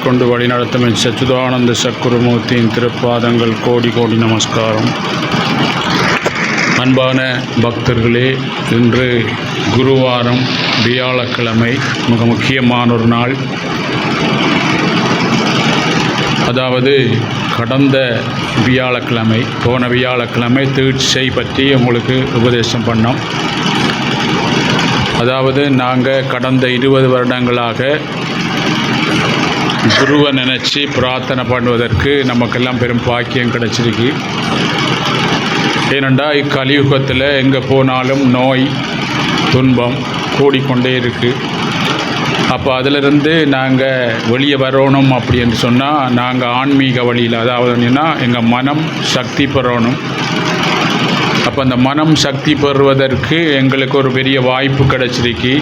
ஆட்கொண்டு வழிநடத்தும் சச்சிதானந்த சச்சுதானந்த சக்குருமூர்த்தியின் திருப்பாதங்கள் கோடி கோடி நமஸ்காரம். அன்பான பக்தர்களே இன்று குருவாரம் வியாழக்கிழமை மிக முக்கியமான ஒரு நாள். அதாவது கடந்த வியாழக்கிழமை போன வியாழக்கிழமை தீட்சை பற்றி உங்களுக்கு உபதேசம் பண்ணோம். அதாவது நாங்கள் கடந்த இருபது வருடங்களாக குருவை நினச்சி பிரார்த்தனை பண்ணுவதற்கு நமக்கெல்லாம் பெரும் பாக்கியம் கிடச்சிருக்கு. ஏனெண்டா இக்கலியுகத்தில் எங்கே போனாலும் நோய் துன்பம் கூடிக்கொண்டே இருக்குது அப்போ அதிலிருந்து நாங்கள் வெளியே வரணும் அப்படின்னு சொன்னால் நாங்கள் ஆன்மீக வழியில் அதாவது எங்கள் மனம் சக்தி பெறணும். அப்போ அந்த மனம் சக்தி பெறுவதற்கு எங்களுக்கு ஒரு பெரிய வாய்ப்பு கிடச்சிருக்கு.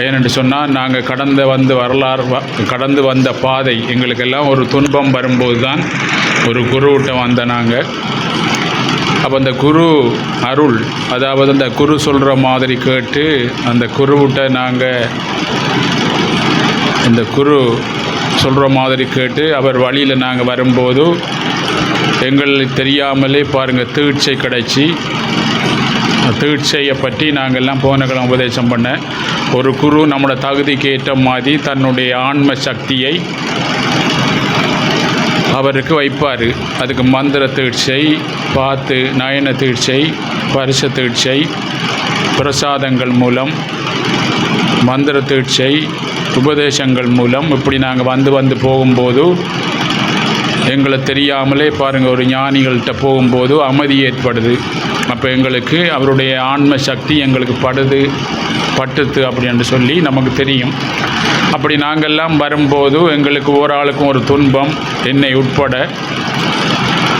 ஏனென்று சொன்னால் நாங்கள் கடந்து வந்து வரலாறு வ- கடந்து வந்த பாதை எங்களுக்கெல்லாம் ஒரு துன்பம் வரும்போது தான் ஒரு குருவிட்ட வந்த நாங்கள் அப்போ அந்த குரு அருள் அதாவது அந்த குரு சொல்கிற மாதிரி கேட்டு அந்த குருவிட்ட நாங்கள் இந்த குரு சொல்கிற மாதிரி கேட்டு அவர் வழியில் நாங்கள் வரும்போது எங்களுக்கு தெரியாமலே பாருங்கள் தீட்சை கிடச்சி. தீட்சையை பற்றி நாங்கள்லாம் போன கிழமை உபதேசம் பண்ணேன் ஒரு குரு நம்மளோட தகுதிக்கு ஏற்ற மாதிரி தன்னுடைய ஆன்ம சக்தியை அவருக்கு வைப்பார். அதுக்கு மந்திர தீட்சை பாத்து நயன தீட்சை பரிச தீட்சை பிரசாதங்கள் மூலம் மந்திர தீட்சை உபதேசங்கள் மூலம் இப்படி நாங்கள் வந்து வந்து போகும்போது எங்களை தெரியாமலே பாருங்கள் ஒரு ஞானிகள்கிட்ட போகும்போது அமைதி ஏற்படுது. அப்போ எங்களுக்கு அவருடைய ஆன்ம சக்தி எங்களுக்கு படுது. பட்டுத்து அப்படின்னு சொல்லி நமக்கு தெரியும். அப்படி நாங்கள்லாம் வரும்போது எங்களுக்கு ஒரு ஆளுக்கும் ஒரு துன்பம் என்னை உட்பட.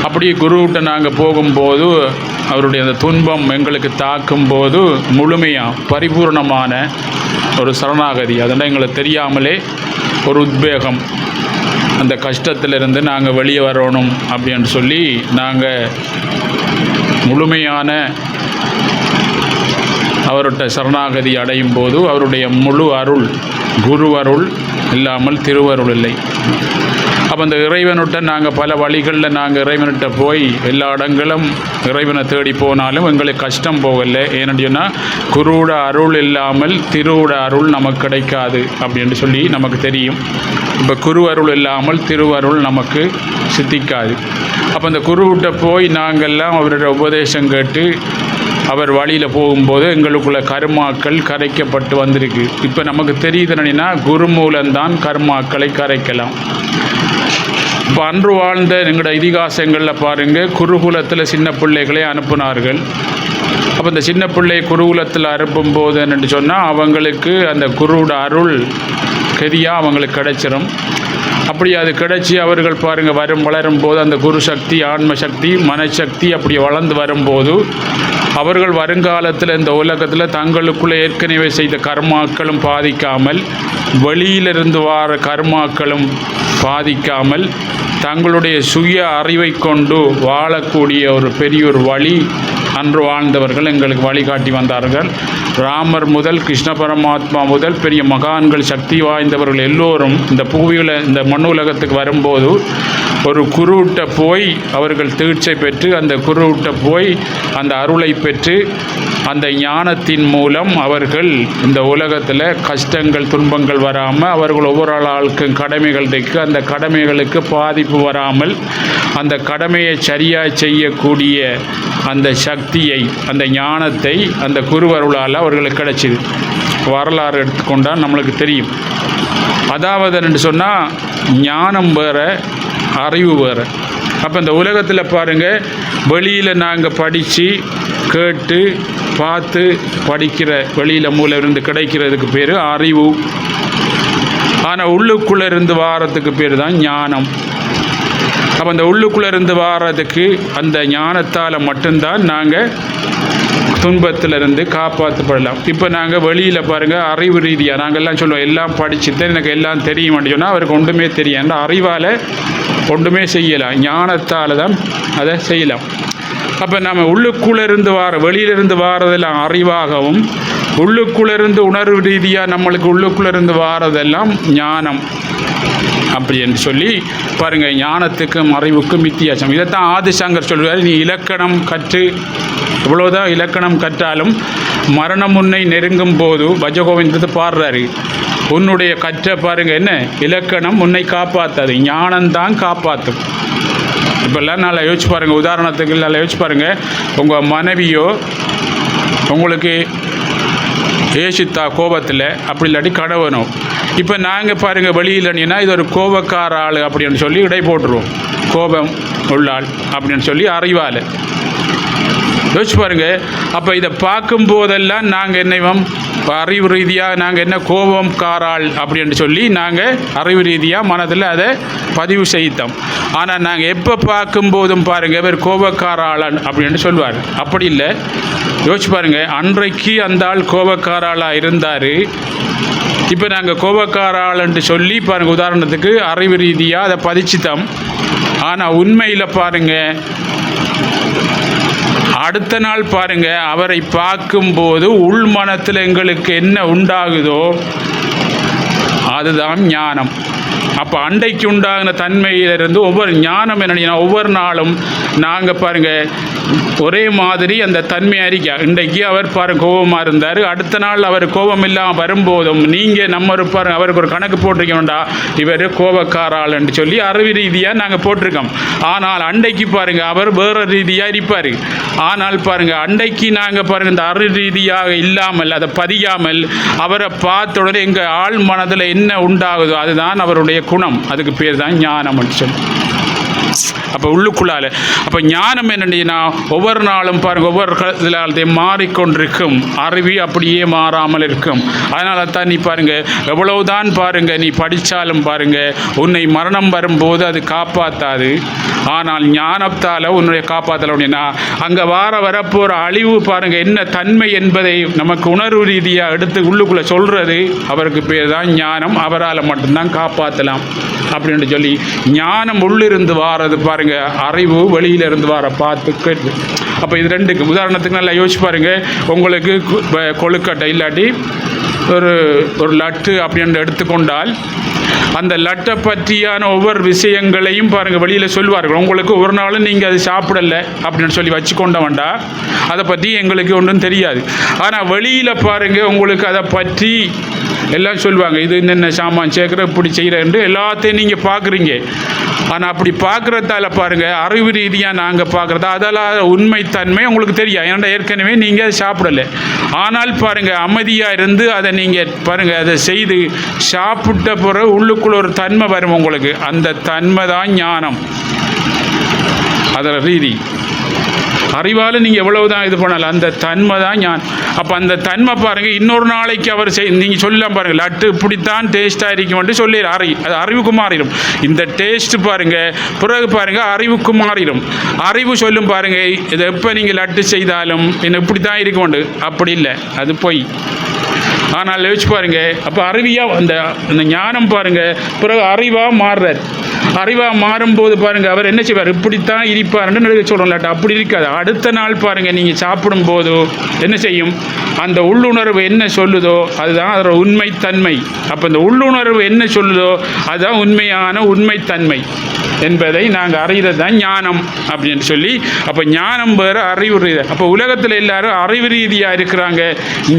அப்படி குருவிட்ட நாங்கள் போகும்போது அவருடைய அந்த துன்பம் எங்களுக்கு தாக்கும்போது முழுமையாக பரிபூர்ணமான ஒரு சரணாகதி. அதெல்லாம் எங்களுக்கு தெரியாமலே ஒரு உத்வேகம். அந்த கஷ்டத்திலிருந்து நாங்கள் வெளியே வரணும் அப்படின்னு சொல்லி நாங்கள் முழுமையான அவர்கிட்ட சரணாகதி அடையும் போது அவருடைய முழு அருள் குரு அருள் இல்லாமல் திருவருள் இல்லை. அப்போ அந்த இறைவனுட்ட நாங்கள் பல வழிகளில் நாங்கள் இறைவன்கிட்ட போய் எல்லா இடங்களும் இறைவனை தேடி போனாலும் எங்களுக்கு கஷ்டம் போகலை. ஏன்னு சொன்னால் குருவோட அருள் இல்லாமல் திருவோட அருள் நமக்கு கிடைக்காது அப்படின்னு சொல்லி நமக்கு தெரியும். இப்போ குரு அருள் இல்லாமல் திருவருள் நமக்கு சித்திக்காது. அப்போ அந்த குருவிட்ட போய் நாங்கள்லாம் அவரோட உபதேசம் கேட்டு அவர் வழியில் போகும்போது எங்களுக்குள்ள கர்மாக்கள் கரைக்கப்பட்டு வந்திருக்கு. இப்போ நமக்கு தெரியுது என்னன்னா குரு மூலம்தான் கர்மாக்களை கரைக்கலாம். இப்போ அன்று வாழ்ந்த எங்களோட இதிகாசங்களில் பாருங்கள் குருகுலத்தில் சின்ன பிள்ளைகளை அனுப்புனார்கள். அப்போ இந்த சின்ன பிள்ளை குருகுலத்தில் அனுப்பும் போது என்னென்னு சொன்னால் அவங்களுக்கு அந்த குருவோட அருள் கதியாக அவங்களுக்கு கிடைச்சிரும். அப்படி அது கிடைச்சி அவர்கள் பாருங்கள் வரும் வளரும் போது அந்த குரு சக்தி ஆன்ம சக்தி மனசக்தி அப்படி வளர்ந்து வரும்போது அவர்கள் வருங்காலத்தில் இந்த உலகத்தில் தங்களுக்குள்ளே ஏற்கனவே செய்த கர்மாக்களும் பாதிக்காமல் வெளியிலிருந்து வார கர்மாக்களும் பாதிக்காமல் தங்களுடைய சுய அறிவை கொண்டு வாழக்கூடிய ஒரு பெரிய ஒரு வழி அன்று வாழ்ந்தவர்கள் எங்களுக்கு வழிகாட்டி வந்தார்கள். ராமர் முதல் கிருஷ்ண பரமாத்மா முதல் பெரிய மகான்கள் சக்தி வாய்ந்தவர்கள் எல்லோரும் இந்த பூவியில் இந்த மண் உலகத்துக்கு வரும்போது ஒரு குருவிட்ட போய் அவர்கள் தீட்சை பெற்று அந்த குருவிட்ட போய் அந்த அருளை பெற்று அந்த ஞானத்தின் மூலம் அவர்கள் இந்த உலகத்தில் கஷ்டங்கள் துன்பங்கள் வராமல் அவர்கள் ஒவ்வொரு ஆளுக்கும் கடமைகள் இருக்கு. அந்த கடமைகளுக்கு பாதிப்பு வராமல் அந்த கடமையை சரியாக செய்யக்கூடிய அந்த சக்தியை அந்த ஞானத்தை அந்த குருவருளால் அவர்களுக்கு கிடைச்சிது. வரலாறு எடுத்துக்கொண்டால் நம்மளுக்கு தெரியும். அதாவது என்று சொன்னால் ஞானம் வேறு அறிவு வேறு. அப்போ இந்த உலகத்தில் பாருங்கள் வெளியில் நாங்கள் படித்து கேட்டு பார்த்து படிக்கிற வெளியில் மூலம் இருந்து கிடைக்கிறதுக்கு பேர் அறிவு. ஆனால் உள்ளுக்குள்ளே இருந்து வாரத்துக்கு பேர் தான் ஞானம். அப்போ அந்த உள்ளுக்குள்ளே இருந்து வாரதுக்கு அந்த ஞானத்தால் மட்டும்தான் நாங்கள் துன்பத்திலிருந்து காப்பாற்றப்படலாம். இப்போ நாங்கள் வெளியில் பாருங்கள் அறிவு ரீதியாக நாங்கள்லாம் சொல்லுவோம் எல்லாம் படிச்சுட்டு எனக்கு எல்லாம் தெரியும் சொன்னால் அவருக்கு ஒன்றுமே தெரியும் அந்த அறிவால் ஒன்றுமே செய்யலாம் ஞானத்தால் தான் அதை செய்யலாம். அப்போ நம்ம உள்ளுக்குள்ளேருந்து வார வெளியிலிருந்து வாரதெல்லாம் அறிவாகவும் உள்ளுக்குள்ளே இருந்து உணர்வு ரீதியாக நம்மளுக்கு உள்ளுக்குள்ளே இருந்து வாரதெல்லாம் ஞானம். அப்படின்னு சொல்லி பாருங்க ஞானத்துக்கும் அறிவுக்கும் வித்தியாசம். இதைத்தான் ஆதிசங்கர் சொல்கிறார் நீ இலக்கணம் கற்று இவ்வளோதான் இலக்கணம் கற்றாலும் மரணம் உன்னை நெருங்கும் போது பஜகோவிந்தத்தை பாடுறாரு. உன்னுடைய கற்ற பாருங்க என்ன? இலக்கணம் உன்னை காப்பாற்றாது ஞானம்தான் காப்பாற்றும் இப்போல்லாம் நல்லா யோசிச்சு பாருங்கள் உதாரணத்துக்கு நல்லா யோசிச்சு பாருங்கள் உங்கள் மனைவியோ உங்களுக்கு ஏசித்தா கோபத்தில் அப்படி இல்லாட்டி கணவனும் இப்போ நாங்கள் பாருங்கள் வெளியிலன்னா இது ஒரு கோபக்கார ஆள் அப்படின்னு சொல்லி இடை போட்டுருவோம். கோபம் உள்ளாள் அப்படின்னு சொல்லி அறிவாள். யோசிச்சு பாருங்கள் அப்போ இதை பார்க்கும் போதெல்லாம் நாங்கள் என்னைவோம் இப்போ அறிவு ரீதியாக நாங்கள் என்ன கோபம் காராள் அப்படின்னு சொல்லி நாங்கள் அறிவு ரீதியாக மனதில் அதை பதிவு செய்தோம். ஆனால் நாங்கள் எப்போ பார்க்கும்போதும் பாருங்கள் இவர் கோபக்காராளன் அப்படின்னு சொல்லுவார் அப்படி இல்லை. யோசிச்சு பாருங்க அன்றைக்கு அந்த ஆள் கோபக்காராளாக இருந்தார். இப்போ நாங்கள் கோபக்காராளன்ட்டு சொல்லி பாருங்கள் உதாரணத்துக்கு அறிவு ரீதியாக அதை பதிச்சுட்டோம். ஆனால் உண்மையில் பாருங்கள் அடுத்த நாள் பாருங்க அவரை பார்க்கும்போது உள் மனத்தில் எங்களுக்கு என்ன உண்டாகுதோ அதுதான் ஞானம். அப்போ அண்டைக்கு உண்டாகின தன்மையிலிருந்து ஒவ்வொரு ஞானம் என்ன ஒவ்வொரு நாளும் நாங்கள் பாருங்கள் ஒரே மாதிரி அந்த தன்மை அறிக்கை. இன்றைக்கு அவர் பாரு கோபமாக இருந்தார். அடுத்த நாள் அவர் கோபம் இல்லாமல் வரும்போதும் நீங்கள் நம்ம ஒரு பாருங்க அவருக்கு ஒரு கணக்கு போட்டிருக்கோம்டா இவர் கோபக்காராள்னு சொல்லி அறிவு ரீதியாக நாங்கள் போட்டிருக்கோம். ஆனால் அண்டைக்கு பாருங்க அவர் வேறு ரீதியாக இருப்பார். ஆனால் பாருங்க அண்டைக்கு நாங்கள் பாருங்கள் இந்த அறிவு ரீதியாக இல்லாமல் அதை பதியாமல் அவரை பார்த்த உடனே எங்கள் ஆள் மனதில் என்ன உண்டாகுதோ அதுதான் அவருடைய குணம். அதுக்கு பேர் தான் ஞானம் சொல்லி. அப்போ உள்ளுக்குள்ளால. அப்போ ஞானம் என்னென்னா ஒவ்வொரு நாளும் பாருங்க ஒவ்வொரு காலத்தையும் மாறிக்கொண்டிருக்கும். அறிவி அப்படியே மாறாமல் இருக்கும். அதனால தான் நீ பாருங்க எவ்வளவுதான் பாருங்க நீ படித்தாலும் பாருங்க உன்னை மரணம் வரும்போது அது காப்பாற்றாது ஆனால் ஞானத்தால் உன்னுடைய காப்பாற்றல அப்படின்னா அங்கே வார வரப்போகிற அழிவு பாருங்க என்ன தன்மை என்பதை நமக்கு உணர்வு ரீதியாக எடுத்து உள்ளுக்குள்ளே சொல்கிறது அவருக்கு பேர் தான் ஞானம். அவரால் மட்டும்தான் காப்பாற்றலாம் அப்படின்னு சொல்லி ஞானம் உள்ளிருந்து வாரது பாருங்க. அறிவு வெளியில இருந்து வார பார்த்து கேட்டு. அப்போ இது ரெண்டுக்கு உதாரணத்துக்கு நல்லா யோசிச்சு பாருங்க. உங்களுக்கு கொழுக்கட்டை இல்லாட்டி ஒரு ஒரு லட்டு அப்படின்னு எடுத்துக்கொண்டால் அந்த லட்டை பற்றியான ஒவ்வொரு விஷயங்களையும் பாருங்க வெளியில் சொல்லுவார்கள் உங்களுக்கு ஒரு நாளும் நீங்கள் அது சாப்பிடல அப்படின்னு சொல்லி வச்சுக்கொண்ட வேண்டாம் அதை பற்றி எங்களுக்கு ஒன்றும் தெரியாது. ஆனால் வெளியில் பாருங்க உங்களுக்கு அதை பற்றி எல்லாம் சொல்லுவாங்க இது என்னென்ன சாமான் சேர்க்குற இப்படி செய்கிறேன் எல்லாத்தையும் நீங்கள் பார்க்குறீங்க. ஆனால் அப்படி பார்க்குறதால பாருங்கள் அறிவு ரீதியாக நாங்கள் பார்க்குறதா அதெல்லாம் உண்மைத்தன்மை உங்களுக்கு தெரியும். ஏன்னா ஏற்கனவே நீங்கள் அதை சாப்பிடலை. ஆனால் பாருங்கள் அமைதியாக இருந்து அதை நீங்கள் பாருங்கள் அதை செய்து சாப்பிட்ட பிறகு உள்ளுக்குள்ள ஒரு தன்மை வரும் உங்களுக்கு. அந்த தன்மை தான் ஞானம். அதில் ரீதி. அறிவால் நீங்கள் எவ்வளவு தான் இது பண்ணலாம் அந்த தன்மை தான் ஞான். அப்போ அந்த தன்மை பாருங்கள் இன்னொரு நாளைக்கு அவர் செய் நீங்கள் சொல்லலாம் பாருங்கள் லட்டு இப்படித்தான் டேஸ்ட்டாக இருக்கும்ட்டு சொல்லி அறி அது அறிவுக்கு மாறிடும். இந்த டேஸ்ட் பாருங்கள் பிறகு பாருங்கள் அறிவுக்கு மாறிடும். அறிவு சொல்லும் பாருங்கள் இதை எப்போ நீங்கள் லட்டு செய்தாலும் என்ன இப்படி தான் இருக்கும்ண்டு அப்படி இல்லை அது பொய். ஆனால் யோசிச்சு பாருங்கள் அப்போ அறிவியாக அந்த அந்த ஞானம் பாருங்கள் பிறகு அறிவாக மாறுறார். அறிவாக மாறும்போது பாருங்கள் அவர் என்ன செய்வார்? இப்படித்தான் இருப்பாருன்னு நினைக்க சொல்கிறோம்ல அப்படி இருக்காது. அடுத்த நாள் பாருங்கள் நீங்கள் சாப்பிடும்போதோ என்ன செய்யும்? அந்த உள்ளுணர்வு என்ன சொல்லுதோ அதுதான் அதோட உண்மைத்தன்மை. அப்போ இந்த உள்ளுணர்வு என்ன சொல்லுதோ அதுதான் உண்மையான உண்மைத்தன்மை. என்பதை நாங்கள் அறிகிறது தான் ஞானம் அப்படின்னு சொல்லி அப்போ ஞானம் வேறு அறிவு ரீதியாக அப்போ உலகத்தில் எல்லாரும் அறிவு ரீதியாக இருக்கிறாங்க.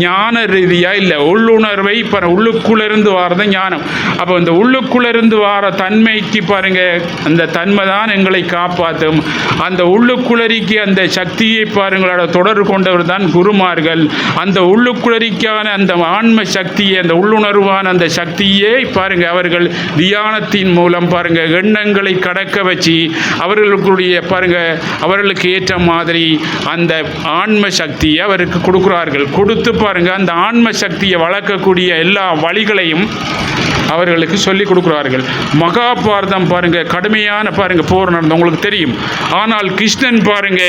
ஞான ரீதியாக இல்லை. உள்ளுணர்வை இப்போ உள்ளுக்குள்ளேருந்து வாரது ஞானம். அப்போ இந்த உள்ளுக்குள்ளேருந்து வார தன்மைக்கு பாருங்கள் அந்த தன்மை தான் எங்களை காப்பாற்றும். அந்த உள்ளுக்குளறிக்கு அந்த சக்தியை பாருங்களோட தொடர்பு கொண்டவர் தான் குருமார்கள். அந்த உள்ளுக்குளறிக்கான அந்த ஆன்ம சக்தியை அந்த உள்ளுணர்வான அந்த சக்தியை பாருங்கள் அவர்கள் தியானத்தின் மூலம் பாருங்கள் எண்ணங்களை நடக்க வச்சு அவர்களுக்குடைய பாருங்க அவர்களுக்கு ஏற்ற மாதிரி அந்த ஆன்ம சக்தியை அவருக்கு கொடுக்குறார்கள். கொடுத்து பாருங்க அந்த ஆன்ம சக்தியை வளர்க்கக்கூடிய எல்லா வழிகளையும் அவர்களுக்கு சொல்லிக் கொடுக்குறார்கள். மகாபாரதம் பாருங்க கடுமையான பாருங்க போர் நடந்த உங்களுக்கு தெரியும். ஆனால் கிருஷ்ணன் பாருங்க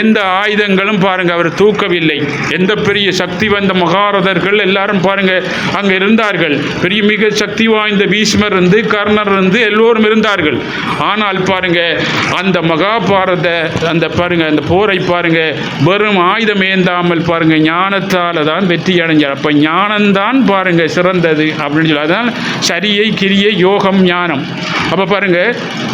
எந்த ஆயுதங்களும் பாருங்க அவர் தூக்கவில்லை. எந்த பெரிய சக்தி வந்த மகாரதர்கள் எல்லாரும் பாருங்க அங்க இருந்தார்கள். பெரிய மிக சக்தி வாய்ந்த பீஷ்மர் இருந்து கர்ணர் இருந்து எல்லோரும் இருந்தார்கள். ஆனால் பாருங்க அந்த மகாபாரத அந்த பாருங்க அந்த போரை பாருங்க வெறும் ஆயுதம் ஏந்தாமல் பாருங்க ஞானத்தால தான் வெற்றி அடைஞ்சார். அப்ப ஞானம்தான் பாருங்க சிறந்தது அப்படின்னு சொல்லி அதான் சரியை கிரியை யோகம் ஞானம். அப்போ பாருங்க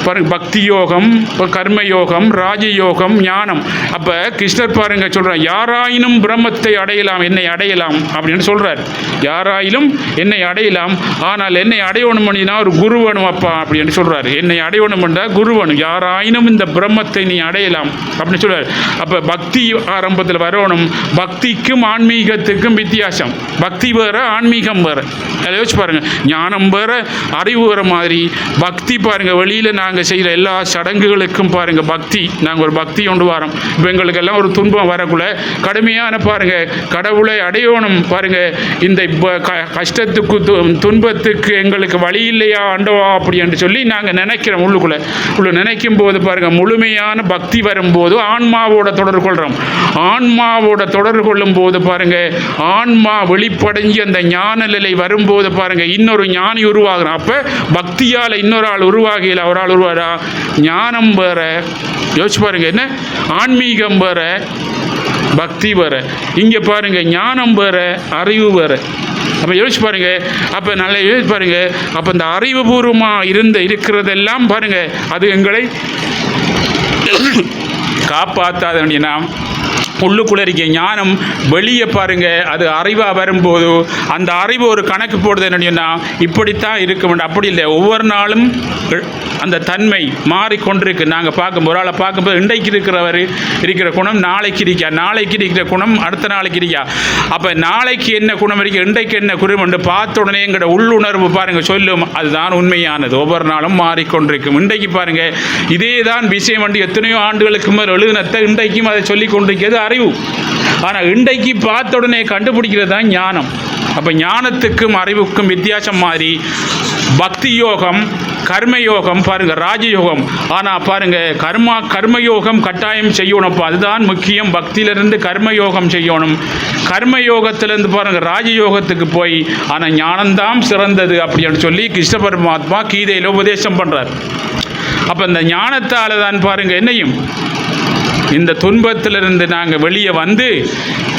பாருங்க பக்தி யோகம் இப்போ கர்ம யோகம் ராஜயோகம் ஞானம். அப்போ கிருஷ்ணர் பாருங்க சொல்கிறார் யாராயினும் பிரம்மத்தை அடையலாம் என்னை அடையலாம் அப்படின்னு சொல்கிறார் யாராயிலும் என்னை அடையலாம் ஆனால் என்னை அடையணும் பண்ணினா ஒரு குரு வேணும் அப்பா அப்படின்னு சொல்கிறார் என்னை அடையணும் என்றால் குரு வேணும் யாராயினும் இந்த பிரம்மத்தை நீ அடையலாம். அப்படின்னு சொல்லுவார் அப்போ பக்தி ஆரம்பத்தில் வரணும். பக்திக்கும் ஆன்மீகத்துக்கும் வித்தியாசம். பக்தி வேற ஆன்மீகம் வேற. அதை யோசிச்சு பாருங்க. ஞானம் வேற அறிவு வேற மாதிரி. பக்தி பாருங்க வெளியில் நாங்கள் செய்கிற எல்லா சடங்குகளுக்கும் பாருங்க பக்தி. நாங்கள் ஒரு பக்தி கொண்டு வரோம். இப்போ எங்களுக்கெல்லாம் ஒரு துன்பம் வரக்குள்ள கடுமையான பாருங்க கடவுளை அடையணும் பாருங்க. இந்த க- கஷ்டத்துக்கு து- துன்பத்துக்கு எங்களுக்கு வழி இல்லையா ஆண்டவா அப்படி என்று சொல்லி நாங்கள் நினைக்கிறோம் உள்ளுக்குள்ள உள்ள நினைக்கும் போது பாருங்க முழுமையான பக்தி வரும்போது ஆன்மாவோட தொடர்பு கொள்கிறோம் ஆன்மாவோட தொடர்பு கொள்ளும் போது பாருங்க ஆன்மா வெளிப்படைஞ்சு அந்த ஞான நிலை வரும்போது பாருங்க இன்னொரு ஞானி உருவாகிறான். அப்போ பக்தியால் இன்னொரு ஆள் உருவாகையில் ஒரு ஆள் உருவாரா ஞானம் வேற. யோசிச்சு பாருங்க என்ன? ஆன்மீகம் வேற பக்தி வேற. இங்கே பாருங்க ஞானம் வேற அறிவு வேற. அப்போ யோசிச்சு பாருங்க. அப்போ நல்லா யோசிச்சு பாருங்க. அப்போ இந்த அறிவுபூர்வமாக இருந்த இருக்கிறதெல்லாம் பாருங்க. அது எங்களை காப்பாற்றாத வேண்டிய உள்ளுக்குள்ள இருக்க ஞானம் வெளியே பாருங்க. அது அறிவாக வரும்போது அந்த அறிவு ஒரு கணக்கு போடுறது என்னன்னா இப்படித்தான் இருக்க வேண்டும். அப்படி இல்லை. ஒவ்வொரு நாளும் அந்த தன்மை மாறிக்கொண்டிருக்கு. நாங்கள் பார்க்கும் ஒரு ஆளை பார்க்கும்போது இன்றைக்கு இருக்கிறவர் இருக்கிற குணம் நாளைக்கு இருக்கா நாளைக்கு இருக்கிற குணம் அடுத்த நாளைக்கு இருக்கா அப்போ நாளைக்கு என்ன குணம் இருக்கு இன்றைக்கு என்ன குணம் என்று பார்த்த உடனே எங்களோட உள்ளுணர்வு பாருங்கள் சொல்லும். அதுதான் உண்மையானது. ஒவ்வொரு நாளும் மாறிக்கொண்டிருக்கும். இன்றைக்கு பாருங்கள் இதே தான் விஷயம் வந்து எத்தனையோ ஆண்டுகளுக்கு மேல் எழுதினத்தை இன்றைக்கும் அதை சொல்லி கொண்டிருக்கிறது அறிவு. ஆனால் இன்றைக்கு பார்த்த உடனே கண்டுபிடிக்கிறது தான் ஞானம். அப்போ ஞானத்துக்கும் அறிவுக்கும் வித்தியாசம் மாதிரி பக்தி யோகம் கர்மயோகம் பாருங்கள் ராஜயோகம். ஆனால் பாருங்க கர்மா கர்மயோகம் கட்டாயம் செய்யணும்ப்பா அதுதான் முக்கியம். பக்தியிலிருந்து கர்மயோகம் செய்யணும். கர்மயோகத்திலேருந்து பாருங்கள் ராஜயோகத்துக்கு போய் ஆனால் ஞானம்தான் சிறந்தது அப்படின்னு சொல்லி கிருஷ்ண பரமாத்மா கீதையில் உபதேசம் பண்ணுறார் அப்போ இந்த ஞானத்தால் தான் பாருங்கள் என்னையும் இந்த துன்பத்திலிருந்து நாங்கள் வெளியே வந்து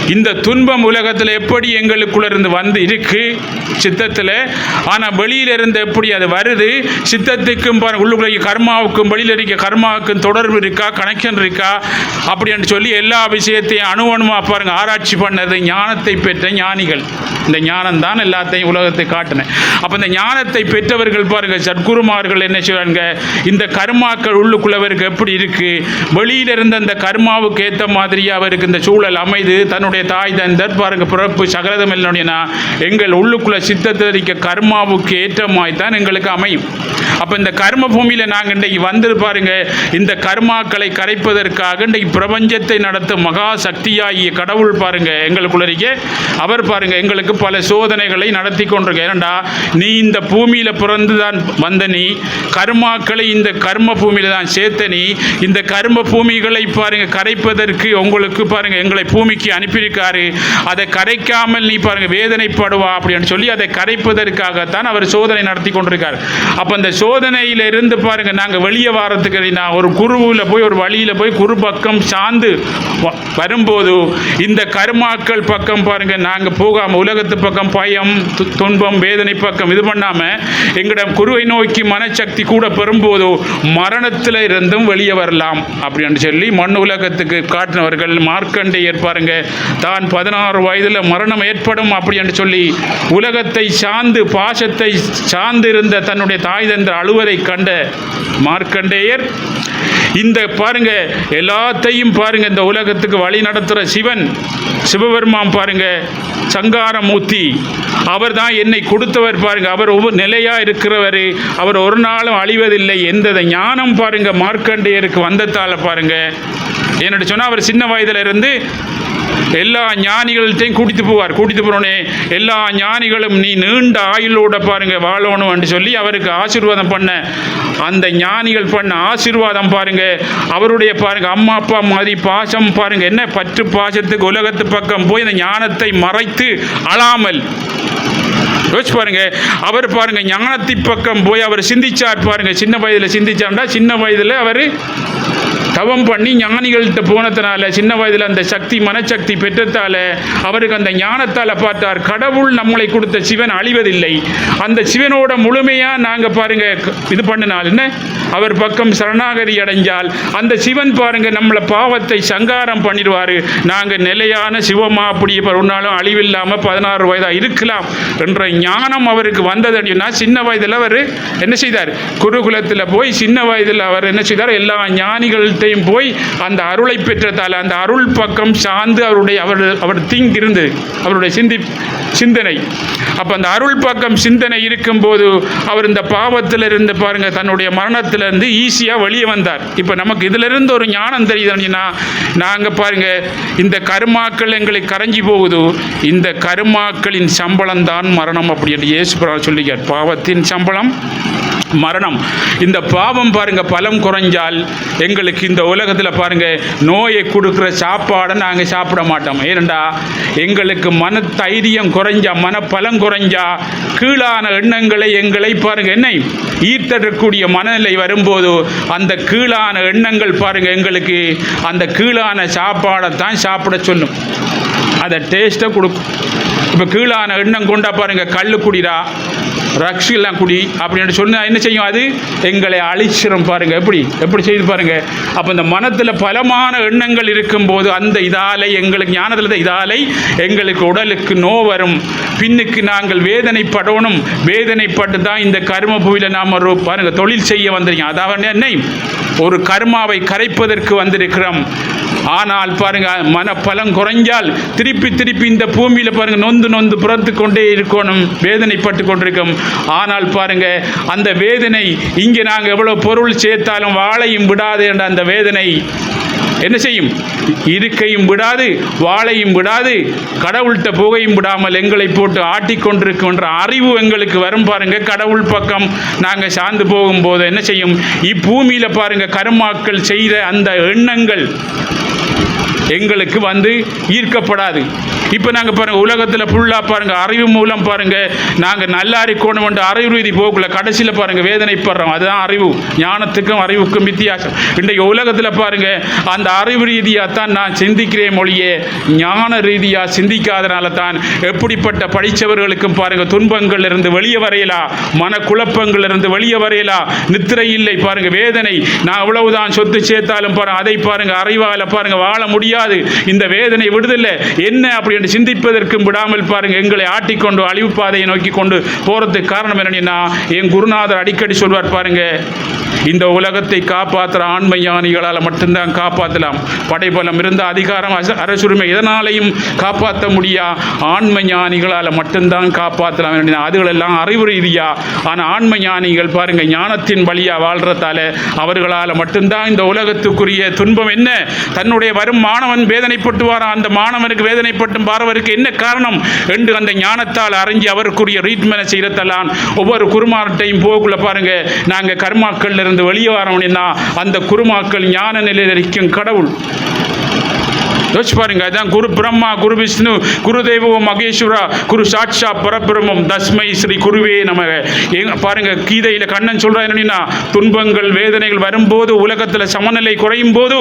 இந்த துன்பம் உலகத்தில் எப்படி எங்களுக்குள்ள இருந்து வந்து இருக்கு? சித்தத்தில். ஆனால் வெளியிலிருந்து எப்படி அது வருது? சித்தத்துக்கும் பாரு- உள்ளுக்குள்ள கர்மாவுக்கும் வெளியில் இருக்க கர்மாவுக்கும் தொடர்பு இருக்கா? கனெக்ஷன் இருக்கா? அப்படின்னு சொல்லி எல்லா விஷயத்தையும் அணுவணுமா பாருங்க ஆராய்ச்சி பண்ணது ஞானத்தை பெற்ற ஞானிகள். இந்த ஞானம் தான் எல்லாத்தையும் உலகத்தை காட்டினேன் அப்போ இந்த ஞானத்தை பெற்றவர்கள் பாருங்கள் சத்குருமார்கள் என்ன செய்வாங்க இந்த கர்மாக்கள் உள்ளுக்குள்ளவருக்கு எப்படி இருக்கு? வெளியிலிருந்து அந்த கர்மாவுக்கு ஏற்ற மாதிரி அவருக்கு இந்த சூழல் அமைது? தன்னுடைய தாய் தந்தர் பாருங்க பிறப்பு சகலதம் இல்லைன்னா எங்கள் உள்ளுக்குள்ள சித்தத்தரிக்க கர்மாவுக்கு ஏற்றமாய் தான் எங்களுக்கு அமையும். அப்போ இந்த கர்ம பூமியில் நாங்கள் இன்றைக்கு வந்து பாருங்க இந்த கர்மாக்களை கரைப்பதற்காக இன்றைக்கு பிரபஞ்சத்தை நடத்தும் மகா சக்தியாகிய கடவுள் பாருங்க எங்களுக்குள்ள அவர் பாருங்க எங்களுக்கு பல சோதனைகளை நடத்தி கொண்டிருக்க ஏனண்டா நீ இந்த பூமியில் பிறந்து தான் வந்த நீ கர்மாக்களை இந்த கர்ம பூமியில் தான் சேர்த்த நீ இந்த கர்ம பூமிகளை பாருங்க கரைப்பதற்கு உங்களுக்கு பாருங்க எங்களை பூமிக்கு அனுப்பி சொல்லியிருக்காரு. அதை கரைக்காமல் நீ பாருங்க வேதனைப்படுவா அப்படின்னு சொல்லி அதை கரைப்பதற்காகத்தான் அவர் சோதனை நடத்தி கொண்டிருக்கார். அப்போ அந்த சோதனையில இருந்து பாருங்க நாங்கள் வெளியே வாரத்துக்கு நான் ஒரு குருவில் போய் ஒரு வழியில் போய் குரு பக்கம் சார்ந்து வ- வரும்போது இந்த கருமாக்கள் பக்கம் பாருங்க நாங்கள் போகாமல் உலகத்து பக்கம் பயம் து- துன்பம் வேதனை பக்கம் இது பண்ணாமல் எங்களிடம் குருவை நோக்கி மனசக்தி கூட பெறும்போது மரணத்தில் இருந்தும் வெளியே வரலாம் அப்படின்னு சொல்லி மண் உலகத்துக்கு காட்டினவர்கள் மார்க்கண்டேயர் பாருங்க தான் பதினாறு வயதில் மரணம் ஏற்படும் அப்படி என்று சொல்லி உலகத்தை சார்ந்து பாசத்தை சார்ந்து இருந்த தன்னுடைய தாய் தந்த அழுவதை கண்ட மார்க்கண்டேயர் இந்த பாருங்க எல்லாத்தையும் பாருங்க இந்த உலகத்துக்கு வழி நடத்துகிற சிவன் சிவபெருமான் பாருங்க சங்காரமூர்த்தி அவர் தான் என்னை கொடுத்தவர் பாருங்க அவர் ஒவ்வொரு நிலையா இருக்கிறவர் அவர் ஒரு நாளும் அழிவதில்லை எந்த ஞானம் பாருங்க மார்க்கண்டேயருக்கு வந்ததால பாருங்க. என்னட்டு சொன்னால் அவர் சின்ன வயதில் இருந்து எல்லா ஞானிகள்கிட்டையும் கூட்டிட்டு போவார். கூட்டிட்டு போனோடனே எல்லா ஞானிகளும் நீ நீண்ட ஆயுளோட பாருங்க வாழணும்னு சொல்லி அவருக்கு ஆசீர்வாதம் பண்ண அந்த ஞானிகள் பண்ண ஆசீர்வாதம் பாருங்க அவருடைய பாருங்க அம்மா அப்பா மாதிரி பாசம் பாருங்க. என்ன பற்று பாசத்துக்கு உலகத்து பக்கம் போய் அந்த ஞானத்தை மறைத்து அழாமல். யோசிச்சு பாருங்க அவர் பாருங்க ஞானத்தி பக்கம் போய் அவர் சிந்திச்சார் பாருங்க. சின்ன வயதில் சிந்திச்சார்டா சின்ன வயதில் அவர் தவம் பண்ணி ஞானிகள்கிட்ட போனதுனால சின்ன வயதில் அந்த சக்தி மனசக்தி பெற்றத்தால அவருக்கு அந்த ஞானத்தால் பார்த்தார். கடவுள் நம்மளை கொடுத்த சிவன் அழிவதில்லை. அந்த சிவனோட முழுமையாக நாங்கள் பாருங்க இது பண்ணினால் என்ன? அவர் பக்கம் சரணாகதி அடைஞ்சால் அந்த சிவன் பாருங்க நம்மளை பாவத்தை சங்காரம் பண்ணிடுவார். நாங்கள் நிலையான சிவமா அப்படி ஒரு நாளும் அழிவில்லாமல் பதினாறு வயதாக இருக்கலாம் என்ற ஞானம் அவருக்கு வந்தது அப்படின்னா சின்ன வயதில் அவர் என்ன செய்தார்? குருகுலத்தில் போய் சின்ன வயதில் அவர் என்ன செய்தார்? எல்லா ஞானிகள்கிட்டையும் போய் அந்த அருளை பெற்றதால் அந்த அருள் பக்கம் சார்ந்து அவருடைய அவர் அவர் திங்க் இருந்தது அவருடைய சிந்தி சிந்தனை. அப்போ அந்த அருள் பக்கம் சிந்தனை இருக்கும்போது அவர் இந்த பாவத்தில் இருந்து பாருங்கள் தன்னுடைய மரணத்தில் இருந்து ஈஸியாக வெளியே வந்தார். இப்போ நமக்கு இதிலிருந்து ஒரு ஞானம் தெரியுது நாங்கள் பாருங்க இந்த கருமாக்கள் எங்களுக்கு கரைஞ்சி போகுது. இந்த கருமாக்களின் சம்பளம் தான் மரணம் அப்படி என்று இயேசு பிரான் சொல்லிக்கார் பாவத்தின் சம்பளம் மரணம். இந்த பாவம் பாருங்க பலம் குறைஞ்சால் எங்களுக்கு இந்த உலகத்தில் பாருங்க நோயை கொடுக்குற சாப்பாடை நாங்கள் சாப்பிட மாட்டோம். ஏனண்டா எங்களுக்கு மன தைரியம் குறைஞ்சா மனப்பலம் குறைஞ்சா கீழான எண்ணங்களை எங்களை பாருங்க என்னை ஈர்த்தடக்கூடிய மனநிலை வரும்போது அந்த கீழான எண்ணங்கள் பாருங்க எங்களுக்கு அந்த கீழான சாப்பாடை தான் சாப்பிட சொல்லும். அதை டேஸ்ட்டை கொடுக்கும். இப்போ கீழான எண்ணம் கொண்டா பாருங்க கள்ளு குடிடா ரக்ஷெல்லாம் குடி அப்படின்னு சொன்னால் என்ன செய்யும் அது? எங்களை அழிச்சிடும் பாருங்க எப்படி? எப்படி செய்து பாருங்க? அப்போ இந்த மனத்தில் பலமான எண்ணங்கள் இருக்கும்போது அந்த இதாலை எங்களுக்கு ஞானத்தில் இதாலை எங்களுக்கு உடலுக்கு நோ வரும். பின்னுக்கு நாங்கள் வேதனைப்படணும். வேதனைப்பட்டு தான் இந்த கரும பூவியில் நாம் ஒரு பாருங்க தொழில் செய்ய வந்திருக்கீங்க அதாவது என்ன? ஒரு கர்மாவை கரைப்பதற்கு வந்திருக்கிறோம். ஆனால் பாருங்க மனப்பலம் குறைஞ்சால் திருப்பி திருப்பி இந்த பூமியில் பாருங்க நொந்து நொந்து புறத்து கொண்டே இருக்கணும் வேதனைப்பட்டு கொண்டிருக்கும். ஆனால் பாருங்க அந்த வேதனை இங்கே நாங்கள் எவ்வளோ பொருள் சேர்த்தாலும் வாழையும் விடாது என்ற அந்த வேதனை. என்ன செய்யும்? இருக்கையும் விடாது வாழையும் விடாது கடவுள்கிட்ட புகையும் விடாமல் எங்களை போட்டு ஆட்டிக்கொண்டிருக்கின்ற அறிவு எங்களுக்கு வரும் பாருங்க கடவுள் பக்கம் நாங்கள் சார்ந்து போகும்போது என்ன செய்யும்? இப்பூமியில் பாருங்க கருமாக்கள் செய்த அந்த எண்ணங்கள் எங்களுக்கு வந்து ஈர்க்கப்படாது. இப்போ நாங்கள் பாருங்கள் உலகத்தில் ஃபுல்லாக பாருங்கள் அறிவு மூலம் பாருங்கள் நாங்கள் நல்லா இருக்கணும் என்று அறிவு ரீதி போகல கடைசியில் பாருங்கள் வேதனைப்படுறோம். அதுதான் அறிவு. ஞானத்துக்கும் அறிவுக்கும் வித்தியாசம். இன்றைக்கு உலகத்தில் பாருங்கள் அந்த அறிவு ரீதியாக தான் நான் சிந்திக்கிறேன் மொழியே ஞான ரீதியாக சிந்திக்காதனால தான் எப்படிப்பட்ட படித்தவர்களுக்கும் பாருங்கள் துன்பங்கள் இருந்து வெளியே வரையலா? மனக்குழப்பங்கள் இருந்து வெளியே வரையலா? நித்திரை இல்லை பாருங்க வேதனை. நான் அவ்வளவுதான் சொத்து சேர்த்தாலும் பாருங்க அதை பாருங்க அறிவால பாருங்க வாழ முடியாது. இந்த வேதனை விடுதலை. என்ன அப்படி என்று சிந்திப்பதற்கும் விடாமல் பாருங்க எங்களை ஆட்டிக்கொண்டு அழிவு பாதையை நோக்கி கொண்டு போறதுக்கு காரணம் என்னன்னா என் குருநாதர் அடிக்கடி சொல்வார் பாருங்க இந்த உலகத்தை காப்பாற்றுற ஆண்மை ஞானிகளால் மட்டும்தான் காப்பாற்றலாம் படைபலம் இருந்த அதிகாரம் அரசுரிமை எதனாலையும் காப்பாற்ற முடியா? ஆண்மை ஞானிகளால் மட்டும்தான் காப்பாற்றலாம் அதுகளெல்லாம் அறிவு ரீதியா? ஆனால் ஆண்மை ஞானிகள் பாருங்க ஞானத்தின் வழியாக வாழ்றதால அவர்களால் மட்டும்தான் இந்த உலகத்துக்குரிய துன்பம் என்ன? தன்னுடைய வரும் மாணவன் வேதனைப்பட்டு வாரான் அந்த மாணவனுக்கு வேதனைப்பட்டும் பார்வருக்கு என்ன காரணம்? என்று அந்த ஞானத்தால் அறிஞ்சு அவருக்குரிய ட்ரீட்மெண்ட் செய்யறதெல்லாம் ஒவ்வொரு குருமார்ட்டையும் போகக்குள்ள பாருங்க நாங்கள் கர்மாக்கள் இருந்து வெளியே வரோம்னா அந்த குருமாக்கள் ஞான நிலையில் இருக்கும் கடவுள். யோசிச்சு பாருங்க அதான் குரு பிரம்மா குரு விஷ்ணு குரு தெய்வம் மகேஸ்வரா குரு சாட்சா பரபிரமம் தஸ்மை ஸ்ரீ குருவே நம்ம பாருங்க கீதையில் கண்ணன் சொல்றா என்னன்னா துன்பங்கள் வேதனைகள் வரும்போது உலகத்தில் சமநிலை குறையும் போது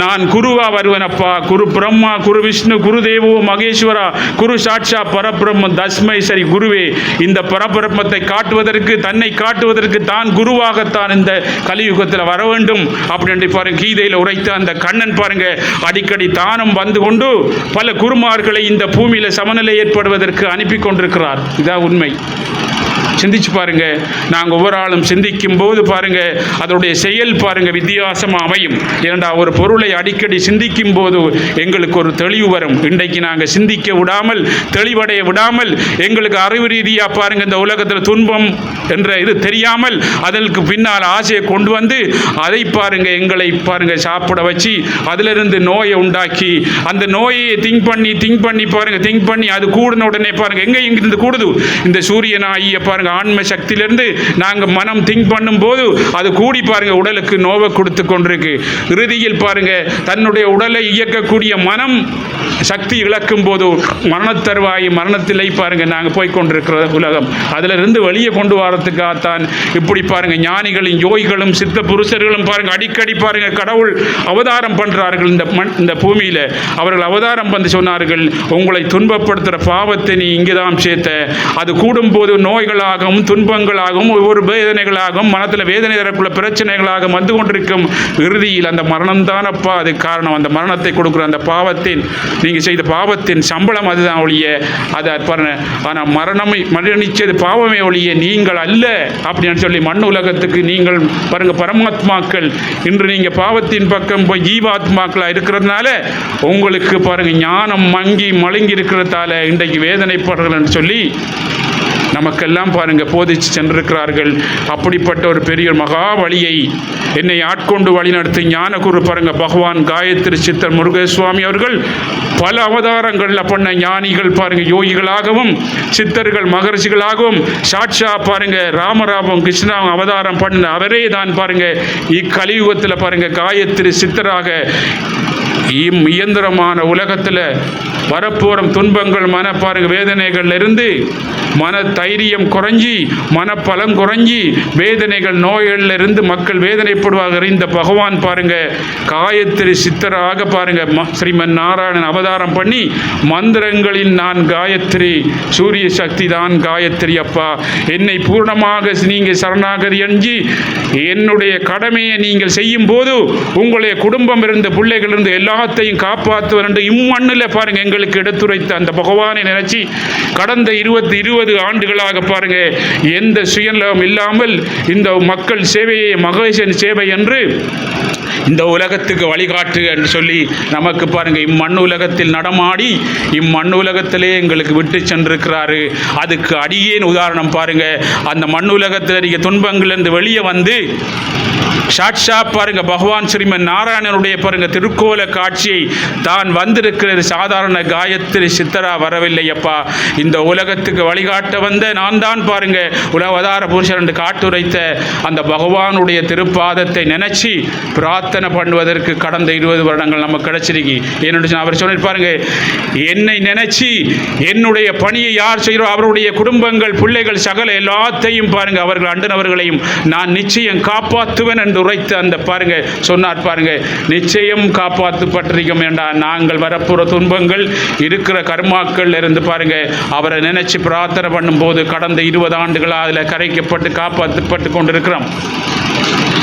நான் குருவா வருவேனப்பா. குரு பிரம்மா குரு விஷ்ணு குரு தேவோ மகேஸ்வரா குரு சாட்சா பரபிரம்மம் தஸ்மை ஸ்ரீ குருவே. இந்த பரபிரம்மத்தை காட்டுவதற்கு தன்னை காட்டுவதற்கு தான் குருவாகத்தான் இந்த கலியுகத்தில் வர வேண்டும். அப்படின்னு பாருங்க கீதையில் உரைத்த அந்த கண்ணன் பாருங்க அடிக்கடி தான் தானும் வந்து கொண்டு பல குருமார்களை இந்த பூமியில் சமநிலை ஏற்படுவதற்கு அனுப்பி கொண்டிருக்கிறார் இதான் உண்மை. சிந்திச்சு பாருங்க. நாங்கள் ஒவ்வொரு ஆளும் சிந்திக்கும் போது பாருங்க அதனுடைய செயல் பாருங்க வித்தியாசமாக அமையும். ஏனண்டா ஒரு பொருளை அடிக்கடி சிந்திக்கும் போது எங்களுக்கு ஒரு தெளிவு வரும். இன்றைக்கு நாங்கள் சிந்திக்க விடாமல் தெளிவடைய விடாமல் எங்களுக்கு அறிவு ரீதியாக பாருங்க இந்த உலகத்தில் துன்பம் என்ற இது தெரியாமல் அதற்கு பின்னால் ஆசையை கொண்டு வந்து அதை பாருங்க எங்களை பாருங்க சாப்பிட வச்சு அதிலிருந்து நோயை உண்டாக்கி அந்த நோயை திங்க் பண்ணி திங்க் பண்ணி பாருங்க திங்க் பண்ணி அது கூடின உடனே பாருங்க எங்க இங்கிருந்து கூடுது? இந்த சூரியன் ஆகிய பாருங்க ஆன்ம சக்தியிலிருந்து நாங்கள் மனம் திங்க் பண்ணும்போது அது கூடி பாருங்க உடலுக்கு நோவை கொடுத்து கொண்டிருக்கு. இறுதியில் பாருங்க தன்னுடைய உடலை இயக்கக்கூடிய மனம் சக்தி இழக்கும் போது மரணத்தருவாய் மரணத்திலே பாருங்க நாங்கள் போய் கொண்டிருக்கிற உலகம். அதிலிருந்து வெளியே கொண்டு வரத்துக்காகத்தான் இப்படி பாருங்க ஞானிகளும் யோகிகளும் சித்த புருஷர்களும் பாருங்க அடிக்கடி பாருங்க கடவுள் அவதாரம் பண்றார்கள் இந்த மண் இந்த பூமியில. அவர்கள் அவதாரம் வந்து சொன்னார்கள் உங்களை துன்பப்படுத்துகிற பாவத்தை நீ இங்கே தான் சேர்த்த. அது கூடும்போது நோய்களாகவும் துன்பங்களாகவும் ஒவ்வொரு வேதனைகளாகவும் மனத்தில் வேதனை தரக்குள்ள பிரச்சனைகளாக வந்து கொண்டிருக்கும் இறுதியில் அந்த மரணம் தானப்பா. அது காரணம் அந்த மரணத்தை கொடுக்குற அந்த பாவத்தின் நீங்கள் செய்த பாவத்தின் சம்பளம் அதுதான் ஒழிய அது ஆனால் மரணமே மரணிச்சது பாவமே ஒழிய நீங்கள் அல்ல அப்படின்னு சொல்லி மண் உலகத்துக்கு நீங்கள் பாருங்க பரமாத்மாக்கள் இன்று நீங்கள் பாவத்தின் பக்கம் போய் ஜீவாத்மாக்களாக இருக்கிறதுனால உங்களுக்கு பாருங்க ஞானம் மங்கி மழுங்கி இருக்கிறதால இன்றைக்கு வேதனைப்படுறதுன்னு சொல்லி நமக்கெல்லாம் பாருங்க போதிச்சு சென்றிருக்கிறார்கள். அப்படிப்பட்ட ஒரு பெரிய மகா வழியை என்னை ஆட்கொண்டு வழிநடத்தி ஞானகுரு பாருங்க பகவான் காயத்ரி சித்தர் முருகசுவாமி அவர்கள் பல அவதாரங்களில் பண்ண ஞானிகள் பாருங்க யோகிகளாகவும் சித்தர்கள் மகர்ஷிகளாகவும் சாட்சா பாருங்க ராமராமம் கிருஷ்ணா அவதாரம் பண்ண அவரே தான் பாருங்க இக்கலியுகத்தில் பாருங்க காயத்ரி சித்தராக இம் இயந்திரமான உலகத்தில் வரப்போறும் துன்பங்கள் மன பாருங்க வேதனைகள்ல இருந்து மன தைரியம் குறைஞ்சி மனப்பலம் குறைஞ்சி வேதனைகள் நோய்களில் இருந்து மக்கள் வேதனைப்படுவார்கள். இந்த பகவான் பாருங்க காயத்ரி சித்தராக பாருங்க ஸ்ரீமன் நாராயணன் அவதாரம் பண்ணி மந்திரங்களில் நான் காயத்ரி சூரிய சக்தி தான் காயத்ரி அப்பா. என்னை பூர்ணமாக நீங்கள் சரணாகதி அஞ்சி என்னுடைய கடமையை நீங்கள் செய்யும் போது உங்களுடைய குடும்பம் இருந்த பிள்ளைகள் இருந்து எல்லாத்தையும் காப்பாற்றுவர் என்று இம்மண்ணில் பாருங்க எங்களுக்கு எடுத்துரைத்த அந்த பகவானை நினைச்சி கடந்த இருபத்தி இருபது ஆண்டுகளாக பாருங்க எந்த சுயநலம் இல்லாமல் இந்த மக்கள் சேவையை மகேசன் சேவை என்று இந்த உலகத்துக்கு வழிகாட்டு என்று சொல்லி நமக்கு பாருங்க இம்மண் உலகத்தில் நடமாடி இம்மண் உலகத்திலே எங்களுக்கு விட்டு சென்றிருக்கிறாரு. அதுக்கு அடியேன் உதாரணம் பாருங்க அந்த மண் உலகத்தில் நீங்க துன்பங்கள்லேருந்து வெளியே வந்து சாட்சா பாருங்க பகவான் ஸ்ரீமன் நாராயணனுடைய பாருங்க திருக்கோல காட்சியை தான் வந்திருக்கிறது. சாதாரண காயத்ரி சித்தரா வரவில்லை அப்பா. இந்த உலகத்துக்கு வழிகாட்ட வந்த நான் தான் பாருங்க உலகதார புருஷன் என்று காட்டுரைத்த அந்த பகவானுடைய திருப்பாதத்தை நினைச்சு பிரார்த்தனை பண்ணுவதற்கு கடந்த இருபது வருடங்கள் நமக்கு கிடைச்சிருக்கு. என்னுடைய அவர் சொல்லியிருப்பாருங்க என்னை நினைச்சு என்னுடைய பணியை யார் செய்கிறோ அவருடைய குடும்பங்கள் பிள்ளைகள் சகல எல்லாத்தையும் பாருங்க அவர்கள் அண்டனவர்களையும் நான் நிச்சயம் காப்பாற்றுவேன் என்று உரைத்து அந்த பாருங்க சொன்னார் பாருங்க நிச்சயம் காப்பாற்று பட்டிருக்கும் நாங்கள் வரப்போற துன்பங்கள் இருக்கிற கர்மாக்கள் இருந்து பாருங்க அவரை நினைச்சு பிரார்த்தனை பண்ணும்போது கடந்த இருபது ஆண்டுகளாக அதில் கரைக்கப்பட்டு காப்பாற்றப்பட்டு கொண்டிருக்கிறோம்.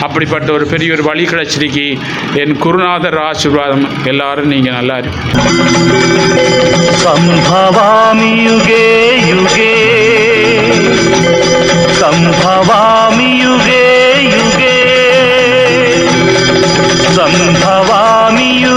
அப்படிப்பட்ட ஒரு பெரிய ஒரு வழி கிடைச்சிருக்கு என் குருநாதர் ஆசீர்வாதம் எல்லாரும் நீங்க நல்லா சம்பவாமி சம்பவாமி ಭವಾಮಿಯು